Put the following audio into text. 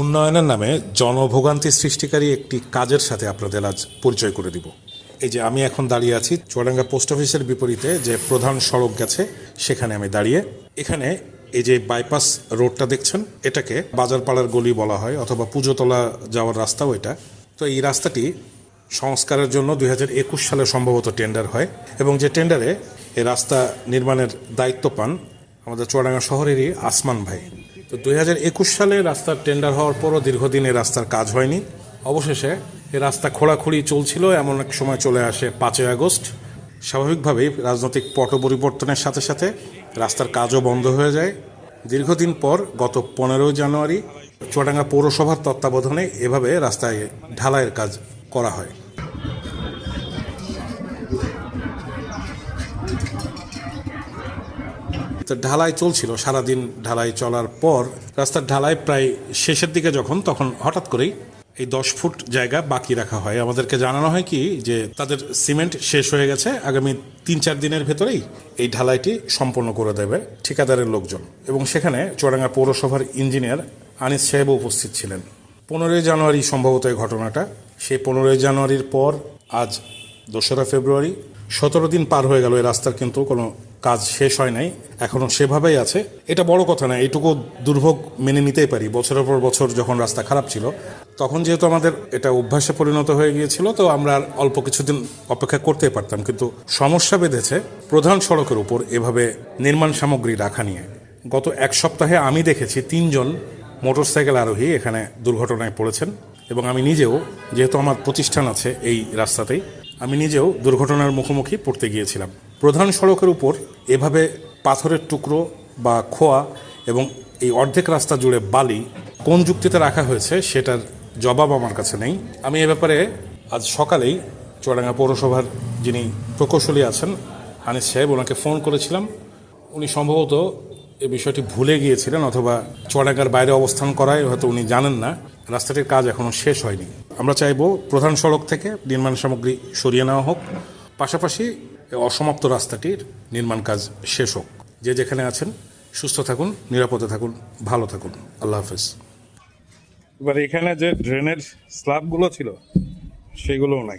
উন্নয়নের নামে জনভোগান্তি সৃষ্টিকারী একটি কাজের সাথে আপনাদের আজ পরিচয় করে দিব। এই যে আমি এখন দাঁড়িয়ে আছি, চুয়াডাঙ্গা পোস্ট অফিসের বিপরীতে যে প্রধান সড়ক গেছে, সেখানে আমি দাঁড়িয়ে। এখানে এই যে বাইপাস রোডটা দেখছেন, এটাকে বাজারপাড়ার গলি বলা হয়, অথবা পুজোতলা যাওয়ার রাস্তাও এটা। তো এই রাস্তাটি সংস্কারের জন্য দুই হাজার একুশ সালে সম্ভবত টেন্ডার হয় এবং যে টেন্ডারে এই রাস্তা নির্মাণের দায়িত্ব পান আমাদের চুয়াডাঙ্গা শহরেরই আসমান ভাই। তো দুই হাজার একুশ সালে রাস্তার টেন্ডার হওয়ার পরও দীর্ঘদিন এই রাস্তার কাজ হয়নি। অবশেষে এই রাস্তা খোঁড়াখুড়ি চলছিল, এমন এক সময় চলে আসে পাঁচই আগস্ট। স্বাভাবিকভাবেই রাজনৈতিক পট পরিবর্তনের সাথে সাথে রাস্তার কাজও বন্ধ হয়ে যায়। দীর্ঘদিন পর গত পনেরোই জানুয়ারি চুয়াডাঙ্গা পৌরসভার তত্ত্বাবধানে এভাবে রাস্তায় ঢালাইয়ের কাজ করা হয়। তো ঢালাই চলছিল, সারাদিন ঢালাই চলার পর। রাস্তার ঢালাই প্রায় শেষের দিকে যখন, তখন হঠাৎ করেই এই দশ ফুট জায়গা বাকি রাখা হয়। আমাদেরকে জানানো হয় কি, যে তাদের সিমেন্ট শেষ হয়ে গেছে, আগামী তিন চার দিনের ভেতরেই এই ঢালাইটি সম্পন্ন করে দেবে ঠিকাদারের লোকজন। এবং সেখানে চুয়াডাঙ্গা পৌরসভার ইঞ্জিনিয়ার আনিস সাহেবও উপস্থিত ছিলেন। পনেরোই জানুয়ারি সম্ভবত এই ঘটনাটা। সেই পনেরোই জানুয়ারির পর আজ দোসরা ফেব্রুয়ারি সতেরো দিন পার হয়ে গেল। এই রাস্তার কিন্তু কোনো কাজ শেষ হয় নাই। এখনও সেভাবেই আছে। এটা বড় কথা না এইটুকু দুর্ভোগ মেনে নিতেই পারি। বছরের পর বছর যখন রাস্তা খারাপ ছিল, তখন যেহেতু আমাদের এটা অভ্যাসে পরিণত হয়ে গিয়েছিল, তো আমরা আর অল্প কিছুদিন অপেক্ষা করতেই পারতাম। কিন্তু সমস্যা বেঁধেছে প্রধান সড়কের উপর এভাবে নির্মাণ সামগ্রী রাখা নিয়ে। গত এক সপ্তাহে আমি দেখেছি তিনজন মোটরসাইকেল আরোহী এখানে দুর্ঘটনায় পড়েছেন। এবং আমি নিজেও, যেহেতু আমার প্রতিষ্ঠান আছে এই রাস্তাতেই, আমি নিজেও দুর্ঘটনার মুখোমুখি পড়তে গিয়েছিলাম। প্রধান সড়কের উপর এভাবে পাথরের টুকরো বা খোয়া এবং এই অর্ধেক রাস্তা জুড়ে বালি কোন যুক্তিতে রাখা হয়েছে সেটার জবাব আমার কাছে নেই। আমি এ ব্যাপারে আজ সকালেই চুয়াডাঙ্গা পৌরসভার যিনি প্রকৌশলী আছেন আনিস সাহেব, ওনাকে ফোন করেছিলাম। উনি সম্ভবত এই বিষয়টি ভুলে গিয়েছিলেন অথবা চুয়াডাঙ্গার বাইরে অবস্থান করায় হয়তো উনি জানেন না। রাস্তাটির কাজ এখনও শেষ হয়নি। আমরা চাইব প্রধান সড়ক থেকে নির্মাণ সামগ্রী সরিয়ে নেওয়া হোক। পাশাপাশি অসমাপ্ত রাস্তাটির নির্মাণ কাজ শেষ হোক। যে যেখানে আছেন, সুস্থ থাকুন, নিরাপদে থাকুন, ভালো থাকুন। আল্লাহ হাফেজ। এবার এখানে যে ড্রেনের স্ল্যাবগুলো ছিল, সেগুলোও নাই।